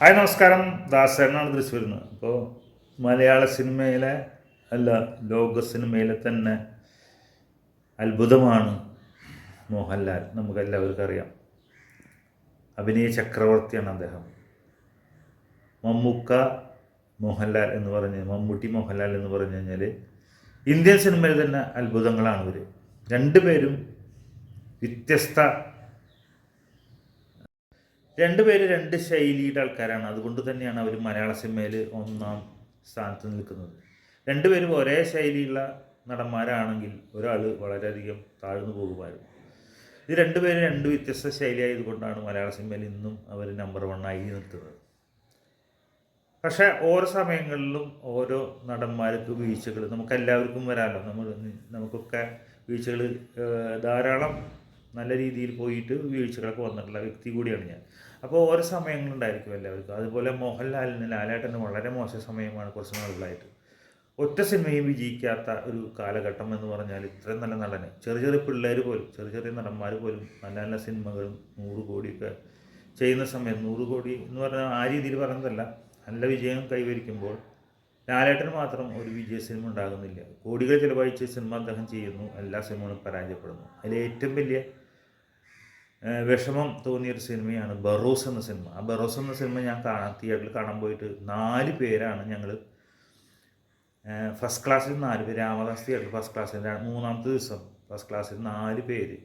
Hi നമസ്കാരം. ദാസേനാണ് തൃശ്ശൂരിൽ നിന്ന് അപ്പോൾ മലയാള സിനിമയിലെ അല്ല ലോക സിനിമയിലെ തന്നെ അത്ഭുതമാണ് മോഹൻലാൽ. നമുക്ക് എല്ലാവർക്കും അറിയാം. അഭിനയ ചക്രവർത്തിയാണ് അദ്ദേഹം. മമ്മൂക്ക മോഹൻലാൽ എന്ന് പറഞ്ഞ് മമ്മൂട്ടി മോഹൻലാൽ എന്ന് പറഞ്ഞു കഴിഞ്ഞാൽ ഇന്ത്യൻ സിനിമയിൽ തന്നെ അത്ഭുതങ്ങളാണ് ഇവർ രണ്ടുപേരും വ്യത്യസ്ത രണ്ടുപേര് രണ്ട് ശൈലിയുടെ ആൾക്കാരാണ്. അതുകൊണ്ട് തന്നെയാണ് അവർ മലയാള സിനിമയിൽ ഒന്നാം സ്ഥാനത്ത് നിൽക്കുന്നത്. രണ്ടുപേരും ഒരേ ശൈലിയുള്ള നടന്മാരാണെങ്കിൽ ഒരാൾ വളരെയധികം താഴ്ന്നു പോകുമായിരുന്നു. ഇത് രണ്ടുപേരും രണ്ട് വ്യത്യസ്ത ശൈലിയായതുകൊണ്ടാണ് മലയാള സിനിമയിൽ ഇന്നും അവർ നമ്പർ വണ്ണായി നിൽക്കുന്നത്. പക്ഷേ ഓരോ സമയങ്ങളിലും ഓരോ നടന്മാർക്ക് വീഴ്ചകൾ നമുക്കെല്ലാവർക്കും വരാമല്ലോ. നമ്മൾ നമുക്കൊക്കെ വീഴ്ചകൾ ധാരാളം നല്ല രീതിയിൽ പോയിട്ട് വീഴ്ചകളൊക്കെ വന്നിട്ടുള്ള വ്യക്തി കൂടിയാണ് ഞാൻ. അപ്പോൾ ഓരോ സമയങ്ങളുണ്ടായിരിക്കും എല്ലാവർക്കും. അതുപോലെ മോഹൻലാലിന് ലാലേട്ടന് വളരെ മോശം സമയമാണ് കുറച്ച് നാളുകളായിട്ട്. ഒറ്റ സിനിമയും വിജയിക്കാത്ത ഒരു കാലഘട്ടം എന്ന് പറഞ്ഞാൽ ഇത്രയും നല്ല നടന്. ചെറിയ ചെറിയ പിള്ളേർ പോലും ചെറിയ ചെറിയ നടന്മാർ പോലും നല്ല നല്ല സിനിമകളും നൂറ് കോടിയൊക്കെ ചെയ്യുന്ന സമയം നൂറ് കോടി എന്ന് പറഞ്ഞാൽ ആ രീതിയിൽ പറയുന്നതല്ല. നല്ല വിജയം കൈവരിക്കുമ്പോൾ ലാലേട്ടന് മാത്രം ഒരു വിജയ സിനിമ ഉണ്ടാകുന്നില്ല. കോടികൾ ചിലവഴിച്ച് സിനിമ അദ്ദേഹം ചെയ്യുന്നു എല്ലാ സിനിമകളും പരാജയപ്പെടുന്നു. അതിൽ ഏറ്റവും വലിയ വിഷമം തോന്നിയൊരു സിനിമയാണ് ബറോസ് എന്ന സിനിമ. ആ ബറോസ് എന്ന സിനിമ ഞാൻ കാണാൻ തിയേറ്ററിൽ കാണാൻ പോയിട്ട് നാല് പേരാണ് ഞങ്ങൾ ഫസ്റ്റ് ക്ലാസ്സിൽ നാല് പേര് രാമദാസ് തിയേറ്റർ ഫസ്റ്റ് ക്ലാസ്സിൽ മൂന്നാമത്തെ ദിവസം ഫസ്റ്റ് ക്ലാസ്സിൽ നാല് പേര്.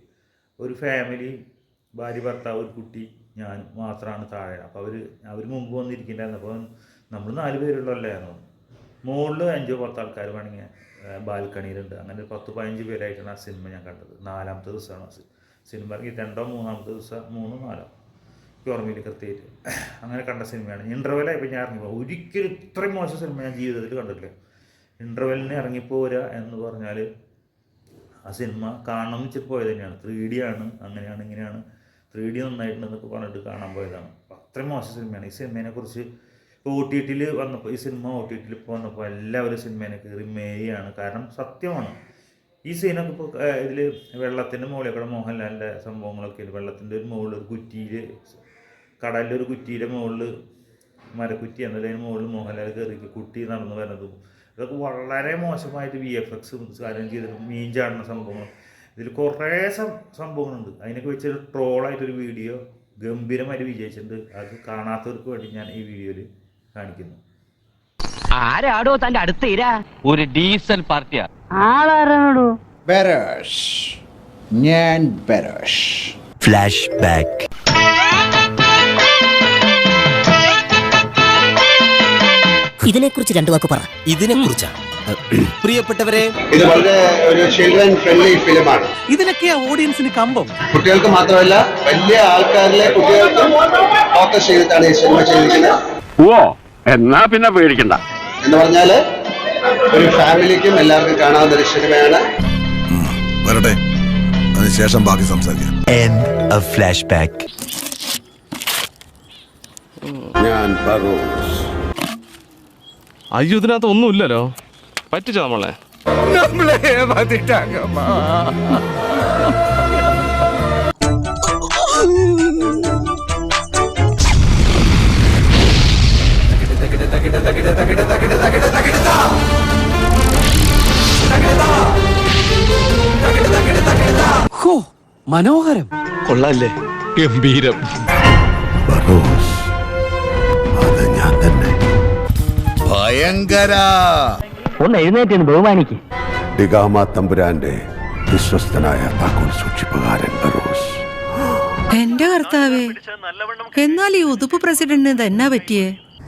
ഒരു ഫാമിലി ഭാര്യ ഭർത്താവ് ഒരു കുട്ടി ഞാൻ മാത്രമാണ് താഴെ. അപ്പോൾ അവർ അവർ മുമ്പ് വന്നിരിക്കണ്ടായിരുന്നു അപ്പോൾ നമ്മൾ നാല് പേരുള്ളല്ലായിരുന്നു മുകളിൽ അഞ്ചോ പത്ത് ആൾക്കാർ വേണമെങ്കിൽ ബാൽക്കണിയിലുണ്ട്. അങ്ങനെ പത്ത് പതിനഞ്ച് പേരായിട്ടാണ് ആ സിനിമ ഞാൻ കണ്ടത്. നാലാമത്തെ ദിവസമാണ് ആ സി- സിനിമ രണ്ടോ മൂന്നാമത്തെ ദിവസം മൂന്ന് നാലോ. ഓർമ്മയില്ല കൃത്യമായിട്ട്. അങ്ങനെ കണ്ട സിനിമയാണ്. ഇന്റർവെലായപ്പോൾ ഞാൻ ഇറങ്ങിപ്പോൾ ഒരിക്കലും ഇത്രയും മോശം സിനിമ ഞാൻ ജീവിതത്തിൽ കണ്ടിട്ടില്ല. ഇന്റർവെല്ലിന് ഇറങ്ങിപ്പോരുക എന്ന് പറഞ്ഞാൽ ആ സിനിമ കാണണം എന്ന് വെച്ചിട്ട് പോയത് തന്നെയാണ്. ത്രീ ഡി ആണ് അങ്ങനെയാണ് ഇങ്ങനെയാണ്. ത്രീ ഡി നന്നായിട്ടുണ്ടെന്നൊക്കെ പറഞ്ഞിട്ട് കാണാൻ പോയതാണ്. അപ്പോൾ അത്രയും മോശം സിനിമയാണ്. ഈ സിനിമയെക്കുറിച്ച് ഇപ്പോൾ ഒ ടി ടിയിൽ വന്നപ്പോൾ ഈ സിനിമ ഒ ടി ടിയിൽ ഇപ്പോൾ വന്നപ്പോൾ എല്ലാവരും സിനിമേനെ കയറി മേയാണ് കാരണം സത്യമാണ്. ഈ സീനൊക്കെ ഇപ്പോൾ ഇതിൽ വെള്ളത്തിന്റെ മുകളിൽ കൂടെ മോഹൻലാലിന്റെ സംഭവങ്ങളൊക്കെ വെള്ളത്തിന്റെ ഒരു മുകളിൽ ഒരു കുറ്റിയിൽ കടലിന്റെ ഒരു കുറ്റിയുടെ മുകളിൽ മരക്കുറ്റി എന്നതിന് മുകളിൽ മോഹൻലാൽ കയറി കുട്ടി നടന്നു വരുന്നതും ഇതൊക്കെ വളരെ മോശമായിട്ട് വി എഫ് എക്സ് കാര്യം ചെയ്തിട്ട് മീൻ ചാടുന്ന സംഭവങ്ങൾ ഇതിൽ കുറേ സംഭവങ്ങളുണ്ട്. അതിനൊക്കെ വെച്ചൊരു ട്രോളായിട്ടൊരു വീഡിയോ ഗംഭീരമായിട്ട് വിജയിച്ചിട്ടുണ്ട്. അത് കാണാത്തവർക്ക് വേണ്ടി ഞാൻ ഈ വീഡിയോയിൽ കാണിക്കുന്നു. ആരാടോ തന്റെ അടുത്ത ഇരാ? ഒരു ഡീസൽ പാർട്ടിയാ. ആളാരാണോ ബെരേഷ് ഞാൻ ബെരേഷ് ഫ്ലാഷ് ബാക്ക് ഇതിനെക്കുറിച്ച് രണ്ടു വാക്ക് പറ. ഇതിനെ കുറിച്ചാ പ്രിയപ്പെട്ടവരെ. ഇത് വളരെ ഒരു ചിൽഡ്രൻ ഫ്രണ്ട്ലി ഫിലിമാണ് ഇതിനൊക്കെ ഓഡിയൻസിന് കമ്പം. കുട്ടികൾക്ക് മാത്രമല്ല വലിയ ആൾക്കാരിലെ കുട്ടികൾക്കും ഫോക്കസ് ചെയ്തിട്ടാണ് ഈ സിനിമ ചെയ്തിരിക്കുന്നത്. ഓ എന്നാ പിന്നെ പേടിക്കണ്ട. എന്ന് പറഞ്ഞാൽ ഒരു ഫാമിലിക്കും എല്ലാവർക്കും കാണാവുന്ന ഒരു സിനിമയാണ് വരട്ടെ അതിനുശേഷം ബാക്കി സംസാരിക്കാം എൻഡ് ഓഫ് ഫ്ലാഷ് ബാക്ക് ഞാൻ അയ്യോ ഇതിനകത്ത് ഒന്നുമില്ലല്ലോ പറ്റിച്ചോ നമ്മളെ മനോഹരം. കൊള്ളാല്ലേ? ഗംഭീരം. ബറോസ് അത് ഞാൻ തന്നെ. ഭയങ്കര. ഒന്ന് എഴുന്നേറ്റ് ബഹുമാനിക്ക്. ഡിഗാമ തമ്പുരാന്റെ വിശ്വസ്തനായ താക്കോൽ സൂക്ഷിപ്പുകാരൻ ബറോസ് എന്റെ കർത്താവേ എന്നാൽ ഈ ഉതുപ്പ് പ്രസിഡന്റിന് തന്നെ പറ്റിയേ?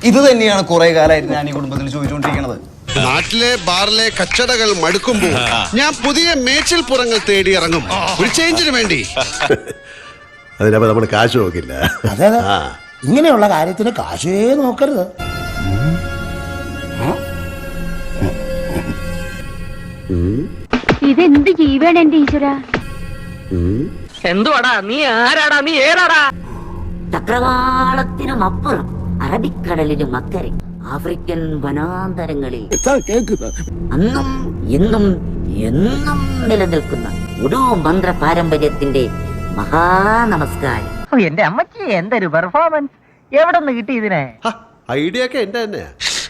ഇത് തന്നെയാണ് കുറെ കാലമായിട്ട് ഞാൻ ഈ കുടുംബത്തിൽ ചോദിച്ചുകൊണ്ടിരിക്കുന്നത് നാട്ടിലെ ബാറിലെ കച്ചടകൾ മടുക്കുമ്പോൾ ഞാൻ പുതിയ മേച്ചിൽ പുറങ്ങൾ തേടി ഇറങ്ങും. ഒരു ചേഞ്ചിന് വേണ്ടി. അതിനപ്പോ നമ്മൾ കാശ് നോക്കില്ല. അതെ അതെ. ഇങ്ങനെയുള്ള കാര്യത്തിന് കാശേ നോക്കരുത്. ഇതെന്ത് ജീവൻ എന്റെ ഈശ്വര? എന്തുവാടാ? നീ ആരാടാ? നീ ഏതാടാ? ചക്രവാളത്തിനും അപ്പുറം അറബിക്കടലിനും അക്കരെ. ആഫ്രിക്കൻ വനാന്തരങ്ങളിൽ അന്നും ഇന്നും എന്നും നിലനിൽക്കുന്ന ഒരു മന്ത്ര പാരമ്പര്യത്തിന്റെ മഹാനമസ്കാരം എന്റെ അമ്മച്ചി എന്തൊരു പെർഫോമൻസ് എവിടെ നിന്ന് കിട്ടി ഇതിനെ? ഐഡിയ ഒക്കെ എന്റെ തന്നെ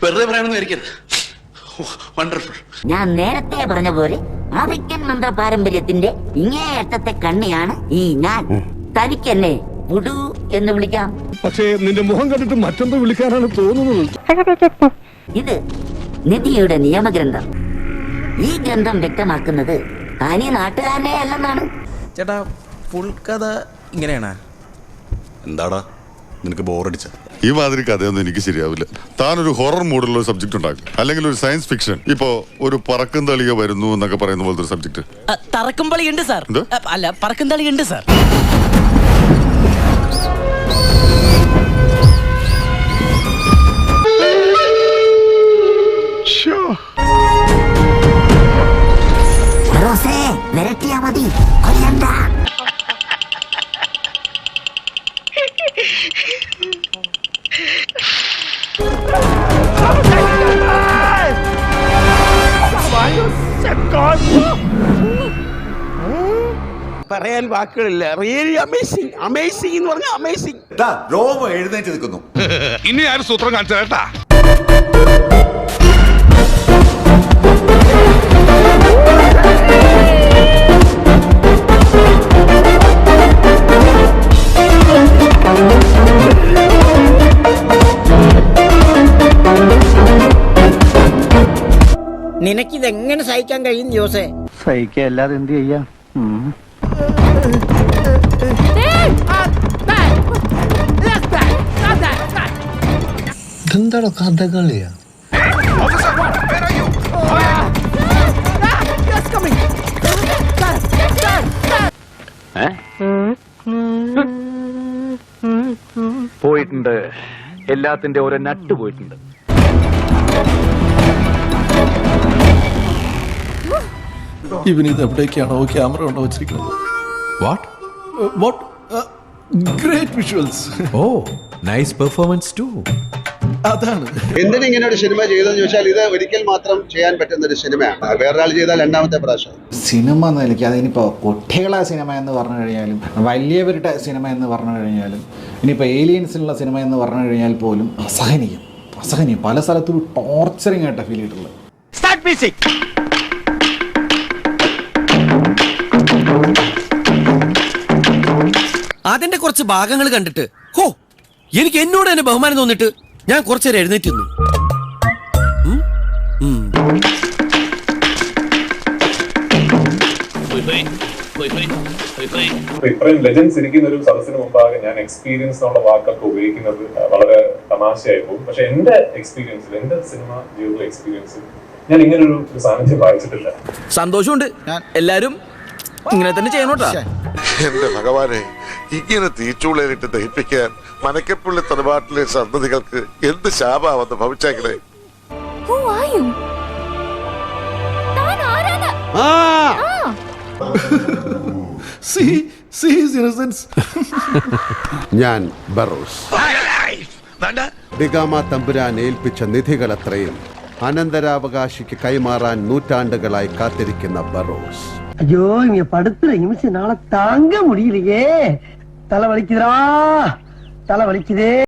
വെറുതെ പറയണമെന്ന് വിചാരിക്കരുത് വണ്ടർഫുൾ ഞാൻ നേരത്തെ പറഞ്ഞ പോലെ ആഫ്രിക്കൻ മന്ത്ര പാരമ്പര്യത്തിന്റെ ഇങ്ങേ അറ്റത്തെ കണ്ണിയാണ് ഈ ഞാൻ. തനിക്കെന്നെ വുഡു എന്ന് വിളിക്കാം. പക്ഷേ നിന്റെ മുഖം കണ്ടിട്ട് മറ്റെന്തോ വിളിക്കാനാണ് തോന്നുന്നത്? ഇത് നിധിയുടെ നിയമഗ്രന്ഥം. ഈ ഗ്രന്ഥം വ്യക്തമാക്കുന്നത് തനി നാട്ടുകാരനെ അല്ലെന്നാണ്. ചേട്ടാ ഫുൾ കഥ ഇങ്ങനെയാണ്? എന്താടാ? നിനക്ക് ബോറടിച്ച? ഈ മാതിരി കഥയൊന്നും എനിക്ക് ശരിയാവില്ല. താനൊരു ഹൊറർ മൂഡുള്ള ഒരു സബ്ജക്ട് ഉണ്ടാക്കും. അല്ലെങ്കിൽ ഒരു സയൻസ് ഫിക്ഷൻ ഇപ്പോ ഒരു പറക്കും തളിക വരുന്നു എന്നൊക്കെ പറയുന്ന പോലത്തെ ഒരു സബ്ജക്ട് തറക്കും ഉണ്ട് സാർ. അല്ല പറക്കും തളിയുണ്ട് സാർ. പറയാൻ വാക്കുകളില്ല. റിയലി അമേസിംഗ് അമേസിംഗ് എന്ന് പറഞ്ഞാൽ അമേസിംഗ് രോമം എഴുന്നേറ്റ് നിൽക്കുന്നു. ഇനി ആരും സൂത്രം കാണിച്ചു നിനക്കിതെങ്ങനെ സഹിക്കാൻ കഴിയും ജോസേ? സഹിക്കല്ലാതെ എന്ത് ചെയ്യാം? എന്താണോ കഥകളിയാ? പോയിട്ടുണ്ട്. എല്ലാത്തിന്റെ ഓരോ നട്ട് പോയിട്ടുണ്ട്. ഇവന് ഇത് എവിടേക്കാണോ ക്യാമറ ഉണ്ടോ വെച്ചിരിക്കുന്നത്. What what great visuals oh nice performance too അതാണ്. എന്തിനാ ഇങ്ങനെ ഒരു സിനിമ ചെയ്തെന്ന് ചോദിച്ചാൽ ഇത് ഒരിക്കൽ മാത്രം ചെയ്യാൻ പറ്റുന്ന ഒരു സിനിമയാണ്. വേറൊരാൾ ചെയ്താൽ രണ്ടാമത്തെ പ്രാവശ്യം. സിനിമ എന്ന നിലയ്ക്ക് അതിനിപ്പോൾ കുട്ടികളെ സിനിമ എന്ന് പറഞ്ഞു കഴിഞ്ഞാലും വലിയവരുടെ സിനിമ എന്ന് പറഞ്ഞു കഴിഞ്ഞാലും ഇനിയിപ്പോൾ ഏലിയൻസിനുള്ള സിനിമ എന്ന് പറഞ്ഞു കഴിഞ്ഞാൽ പോലും അസഹനീയം. അസഹനീയം. പല സ്ഥലത്തും ടോർച്ചറിങ് ആയിട്ടാണ് ഫീൽ ചെയ്തിട്ടുള്ളത്. അതിന്റെ കുറച്ച് ഭാഗങ്ങൾ കണ്ടിട്ട്. ഹോ എനിക്ക് എന്നോട് തന്നെ ബഹുമാനം തോന്നിട്ട് ഞാൻ കുറച്ചേരം ഉം. ഇത്രയും ലെജൻസ് ഇരിക്കുന്ന ഒരു സദസ്സിന് മുമ്പാകെ ഞാൻ എക്സ്പീരിയൻസ് എന്നുള്ള വാക്കൊക്കെ ഉപയോഗിക്കുന്നത് വളരെ തമാശയായി പോകും. പക്ഷെ എന്റെ എക്സ്പീരിയൻസിൽ എന്റെ സിനിമ ജീവിത എക്സ്പീരിയൻസിൽ ഞാൻ ഇങ്ങനെ ഒരു സാന്നിധ്യം വായിച്ചിട്ടില്ല. സന്തോഷമുണ്ട്. എല്ലാരും ഇങ്ങനെ തന്നെ ചെയ്യണോട്ടാ? എന്റെ ഭഗവാനെ ഇങ്ങനെ തീച്ചൂളയിലിട്ട് ദഹിപ്പിക്കാൻ മനക്കപ്പുള്ളി തറവാട്ടിലെ സന്തതികൾക്ക് എന്ത് ശാപാവെന്ന് ഭവിച്ചേക്കണേ? സി സി ഇന്നസെൻസ് ഞാൻ ബറോസ്. ബിഗാമ തമ്പുരാൻ ഏൽപ്പിച്ച നിധികളത്രയും അനന്തരാവകാശിക്ക് കൈമാറാൻ നൂറ്റാണ്ടുകളായി കാത്തിരിക്കുന്ന ബറോസ്. ஐயோ இங்க படுத்துற நிமிஷம் நாள தாங்க முடியலையே. தலை வலிக்குதுடா. தலை வலிக்குதே.